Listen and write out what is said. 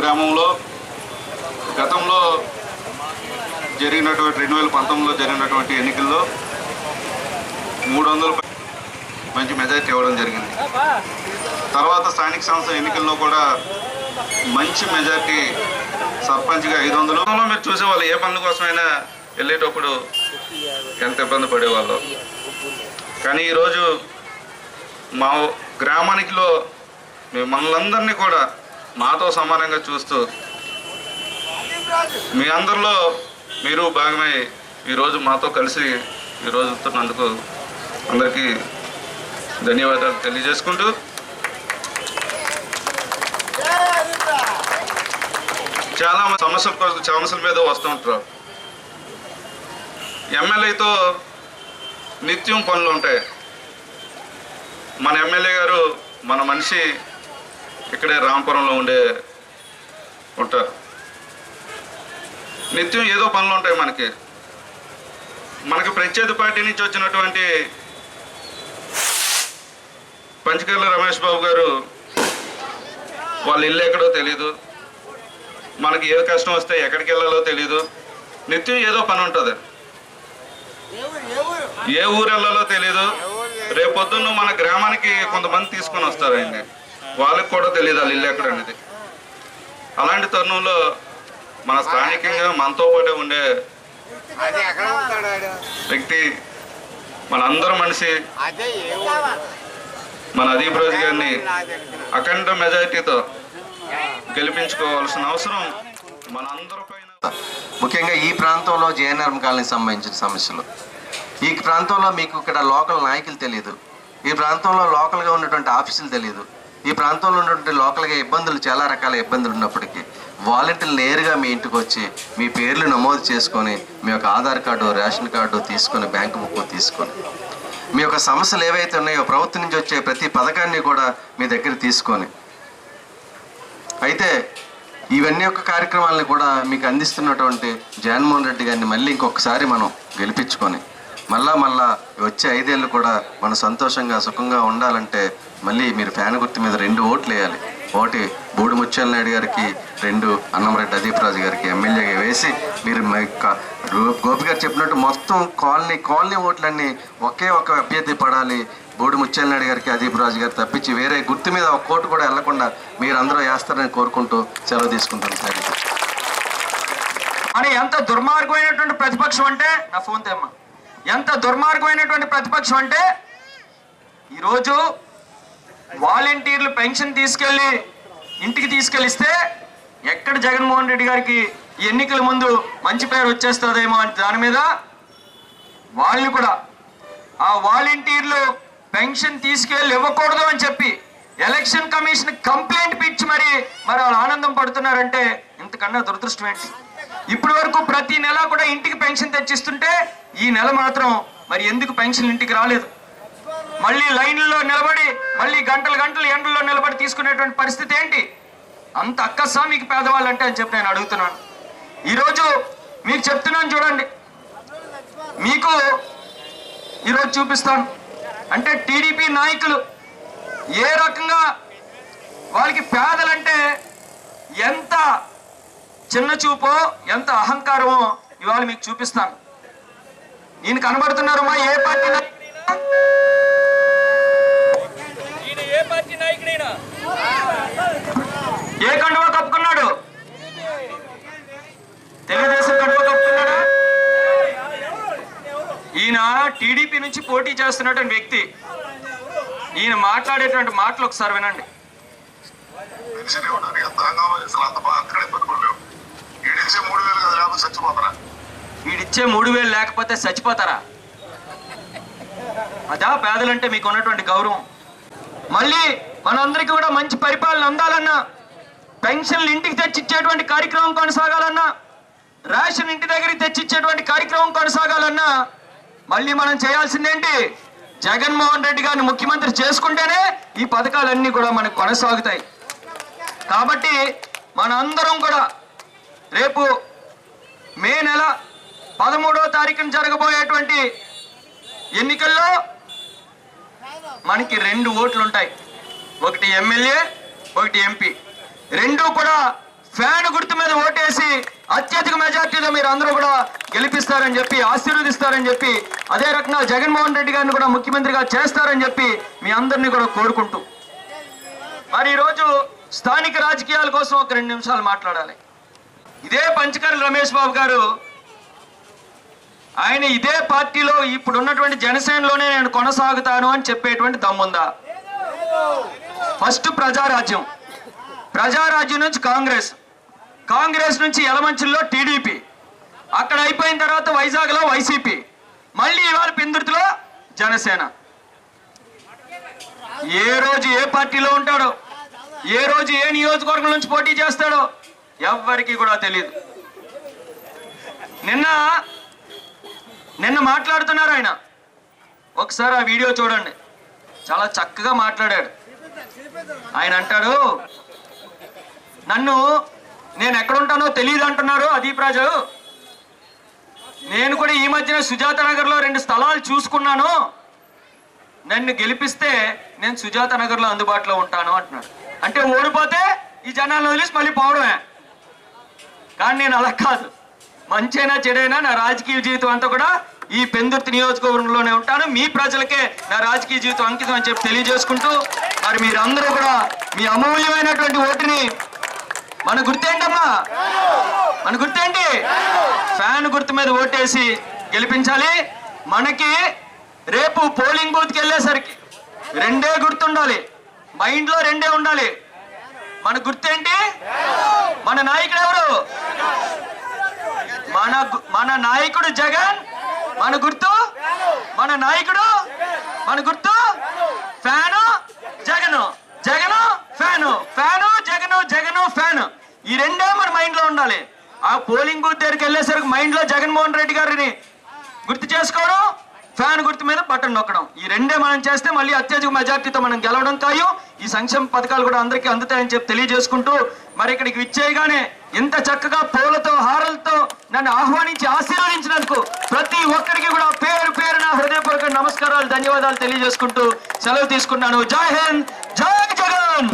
గ్రామంలో గతంలో జరిగినటువంటి రెండు వేల పంతొమ్మిదిలో జరిగినటువంటి ఎన్నికల్లో మూడు వందల మంచి మెజారిటీ ఇవ్వడం జరిగింది. తర్వాత స్థానిక సంస్థ ఎన్నికల్లో కూడా మంచి మెజారిటీ సర్పంచ్గా ఐదు వందలు. మీరు చూసేవాళ్ళు ఏ పనుల కోసమైనా వెళ్ళేటప్పుడు ఎంత ఇబ్బంది పడేవాళ్ళు. కానీ ఈరోజు మా గ్రామానికిలో మిమ్మల్ని కూడా మాతో సమానంగా చూస్తూ మీ అందరిలో మీరు భాగమై ఈరోజు మాతో కలిసి ఈరోజు వస్తున్నందుకు అందరికీ ధన్యవాదాలు తెలియజేసుకుంటూ చాలా సమస్యల కోసం సమస్యల మీద వస్తూ ఉంటారు. ఎమ్మెల్యేతో నిత్యం పనులు ఉంటాయి. మన ఎమ్మెల్యే గారు మన మనిషి ఇక్కడే రాంపురంలో ఉండే ఉంటారు. నిత్యం ఏదో పనులు ఉంటాయి మనకి. మనకి ప్రత్యేక పార్టీ నుంచి వచ్చినటువంటి పంచకర్ల రమేష్ బాబు గారు వాళ్ళ ఇల్లు ఎక్కడో తెలీదు. మనకి ఏ కష్టం వస్తే ఎక్కడికి వెళ్ళాలో తెలీదు. నిత్యం ఏదో పని ఉంటుంది. ఏ ఊరు వెళ్ళాలో తెలీదు. రేపొద్దున్న మన గ్రామానికి కొంతమంది తీసుకొని వస్తారు వస్తారండి వాళ్ళకి కూడా తెలియదు వాళ్ళ ఇల్లు ఎక్కడ అనేది అలాంటి తరుణంలో మన స్థానికంగా మనతో పాటే ఉండే అదే ఎక్కడ ఉంటాడు ఆడు? వ్యక్తి మనందరం మనిషి? మన అదీప్ రోజు గారిని. అఖండ మెజారిటీతో గెలిపించుకోవాల్సిన అవసరం మన అందరి పైన ముఖ్యంగా ఈ ప్రాంతంలో జేఎన్ఆర్ఎం కాలనీకి సంబంధించిన సమస్యలు ఈ ప్రాంతంలో మీకు ఇక్కడ లోకల్ నాయకులు తెలియదు ఈ ప్రాంతంలో లోకల్గా ఉన్నటువంటి ఆఫీసులు తెలియదు ఈ ప్రాంతంలో ఉన్నటువంటి లోకల్గా ఇబ్బందులు చాలా రకాల ఇబ్బందులు ఉన్నప్పటికీ వాలంటీర్లు నేరుగా మీ ఇంటికి వచ్చి మీ పేర్లు నమోదు చేసుకొని మీ యొక్క ఆధార్ కార్డు రేషన్ కార్డు తీసుకొని బ్యాంకు బుక్ తీసుకొని మీ యొక్క సమస్యలు ఏవైతే ఉన్నాయో ప్రభుత్వం నుంచి వచ్చే ప్రతి పథకాన్ని కూడా మీ దగ్గర తీసుకొని అయితే ఇవన్నీ యొక్క కార్యక్రమాలను కూడా మీకు అందిస్తున్నటువంటి జగన్మోహన్ రెడ్డి గారిని మళ్ళీ ఇంకొకసారి మనం గెలిపించుకొని మళ్ళా మళ్ళా వచ్చే ఐదేళ్ళు కూడా మనం సంతోషంగా సుఖంగా ఉండాలంటే మళ్ళీ మీరు ఫ్యాన్ గుర్తు మీద రెండు ఓట్లు వేయాలి. ఒకటి బూడి నాయుడు గారికి రెండు అన్నమరెడ్డి అదీప్ రాజు గారికి ఎమ్మెల్యేగా వేసి మీరు గోపి గారు చెప్పినట్టు మొత్తం కాలనీ కాలనీ ఓట్లన్నీ ఒకే ఒక అభ్యర్థి పడాలి. బూడి ముత్యాల గారికి అదీప్ రాజు గారు తప్పించి వేరే గుర్తు మీద ఒక కోటు కూడా వెళ్ళకుండా మీరు అందరూ వేస్తారని కోరుకుంటూ సెలవు తీసుకుంటాను. సార్. అని ఎంత దుర్మార్గమైనటువంటి ప్రతిపక్షం అంటే నా ఫోన్ తెమ్మా. ఎంత దుర్మార్గమైనటువంటి ప్రతిపక్షం అంటే ఈరోజు వాలంటీర్లు పెన్షన్ తీసుకెళ్ళి ఇంటికి తీసుకెళ్ళిస్తే ఎక్కడ జగన్మోహన్ రెడ్డి గారికి ఎన్నికల ముందు మంచి పేరు వచ్చేస్తుందేమో అని దాని మీద వాళ్ళు కూడా ఆ వాలంటీర్లు పెన్షన్ తీసుకెళ్ళి ఇవ్వకూడదు అని చెప్పి ఎలక్షన్ కమిషన్ కంప్లైంట్ పిచ్చి మరి మరి వాళ్ళు ఆనందం పడుతున్నారంటే ఇంతకన్నా దురదృష్టం ఏంటి? ఇప్పటి వరకు ప్రతి నెల కూడా ఇంటికి పెన్షన్ తెచ్చిస్తుంటే ఈ నెల మాత్రం మరి ఎందుకు పెన్షన్ ఇంటికి రాలేదు? మళ్ళీ లైన్లో నిలబడి మళ్ళీ గంటలు గంటలు ఎండల్లో నిలబడి తీసుకునేటువంటి పరిస్థితి ఏంటి? అంత అక్కసా మీకు పేదవాళ్ళు అంటే అని చెప్పి నేను అడుగుతున్నాను. ఈరోజు మీకు చెప్తున్నాను చూడండి. మీకు ఈరోజు చూపిస్తాను. అంటే టీడీపీ నాయకులు ఏ రకంగా వాళ్ళకి పేదలంటే ఎంత చిన్న చూపో ఎంత అహంకారమో ఇవాళ మీకు చూపిస్తాను. నేను కనబడుతున్నారమ్మా ఏ పార్టీ నాయకుడైనా? ఈయన ఏ పార్టీ నాయకుడైనా ఏ కండువా కప్పుకున్నాడు? తెలుగుదేశం కండువా కప్పుకున్నాడా? ఈయన టీడీపీ నుంచి పోటీ చేస్తున్నటువంటి వ్యక్తి. ఈయన మాట్లాడేటువంటి మాటలు ఒకసారి వినండి. వీడిచ్చే మూడు వేలు లేకపోతే చచ్చిపోతారా? అదా పేదలంటే మీకు ఉన్నటువంటి గౌరవం. మళ్ళీ మనందరికీ కూడా మంచి పరిపాలన అందాలన్నా పెన్షన్లు ఇంటికి తెచ్చిచ్చేటువంటి కార్యక్రమం కొనసాగాలన్నా రేషన్ ఇంటి దగ్గరికి తెచ్చిచ్చేటువంటి కార్యక్రమం కొనసాగాలన్నా మళ్ళీ మనం చేయాల్సిందేంటి? జగన్మోహన్ రెడ్డి గారిని ముఖ్యమంత్రి చేసుకుంటేనే ఈ పథకాలన్నీ కూడా మనకు కొనసాగుతాయి. కాబట్టి మనందరం కూడా రేపు మే నెల పదమూడవ తారీఖున జరగబోయేటువంటి ఎన్నికల్లో మనకి రెండు ఓట్లు ఉంటాయి ఒకటి ఎమ్మెల్యే ఒకటి ఎంపీ. రెండు కూడా ఫ్యాన్ గుర్తు మీద ఓటేసి అత్యధిక మెజార్టీలో మీరు అందరూ కూడా గెలిపిస్తారని చెప్పి ఆశీర్వదిస్తారని చెప్పి అదే రకంగా జగన్మోహన్ రెడ్డి గారిని కూడా ముఖ్యమంత్రిగా చేస్తారని చెప్పి మీ అందరినీ కూడా కోరుకుంటూ. మరి ఈరోజు స్థానిక రాజకీయాల కోసం ఒక రెండు నిమిషాలు మాట్లాడాలి. ఇదే పంచకర్ల రమేష్ బాబు గారు ఆయన ఇదే పార్టీలో ఇప్పుడు ఉన్నటువంటి జనసేనలోనే నేను కొనసాగుతాను అని చెప్పేటువంటి దమ్ముందా? ఫస్ట్ ప్రజారాజ్యం. ప్రజారాజ్యం నుంచి కాంగ్రెస్ కాంగ్రెస్ నుంచి యలమంచిలో టీడీపీ. అక్కడ అయిపోయిన తర్వాత వైజాగ్లో వైసీపీ. మళ్ళీ ఇవాళ పిందుర్తిలో జనసేన. ఏ రోజు ఏ పార్టీలో ఉంటాడో ఏ రోజు ఏ నియోజకవర్గం నుంచి పోటీ చేస్తాడో ఎవ్వరికి కూడా తెలియదు నిన్న నిన్న మాట్లాడుతున్నారు ఆయన. ఒకసారి ఆ వీడియో చూడండి. చాలా చక్కగా మాట్లాడాడు. ఆయన అంటాడు నన్ను నేను ఎక్కడుంటానో తెలియదు అంటున్నారు అదీప్ రాజు. నేను కూడా ఈ మధ్యన సుజాత నగర్లో రెండు స్థలాలు చూసుకున్నాను. నన్ను గెలిపిస్తే నేను సుజాత నగర్లో అందుబాటులో ఉంటాను అంటున్నాడు అంటే ఓడిపోతే ఈ జనాలను వదిలేసి మళ్ళీ పోవడమే. కానీ నేను అలా కాదు. మంచైనా చెడైనా నా రాజకీయ జీవితం అంతా కూడా ఈ పెందుర్తి నియోజకవర్గంలోనే ఉంటాను. మీ ప్రజలకే నా రాజకీయ జీవితం అంకితం అని చెప్పి తెలియజేసుకుంటూ మరి మీరందరూ కూడా మీ అమూల్యమైనటువంటి ఓటుని మన గుర్తేంటమ్మా? మన గుర్తేంటి? ఫ్యాన్ గుర్తు మీద ఓటేసి గెలిపించాలి. మనకి రేపు పోలింగ్ బూత్కి వెళ్ళేసరికి రెండే గుర్తుండాలి. మైండ్లో రెండే ఉండాలి. మన గుర్తేంటి? మన నాయకుడు ఎవరు? మన మన నాయకుడు జగన్. మన గుర్తు? మన నాయకుడు? మన గుర్తు? Fan? Jagan. Jagan? Fan? Fan? ఈ రెండే మన మైండ్లో ఉండాలి. ఆ పోలింగ్ బూత్ దగ్గరికి వెళ్ళేసరికి మైండ్లో జగన్మోహన్ రెడ్డి గారిని గుర్తు చేసుకోవడం ఫ్యాన్ గుర్తు మీద బటన్ నొక్కడం. ఈ రెండే మనం చేస్తే మళ్ళీ అత్యధిక మెజార్టీతో మనం గెలవడం ఖాయం ఈ సంక్షేమ పథకాలు కూడా అందరికీ అందుతాయని చెప్పి తెలియజేసుకుంటూ మరి ఇక్కడికి విచ్చేయగానే ఇంత చక్కగా పూలతో హారలతో నన్ను ఆహ్వానించి ఆశీర్వదించినందుకు ప్రతి ఒక్కరికి కూడా పేరు పేరున హృదయపూర్వక నమస్కారాలు ధన్యవాదాలు తెలియజేసుకుంటూ సెలవు తీసుకున్నాను. జై హింద్ జై జగన్!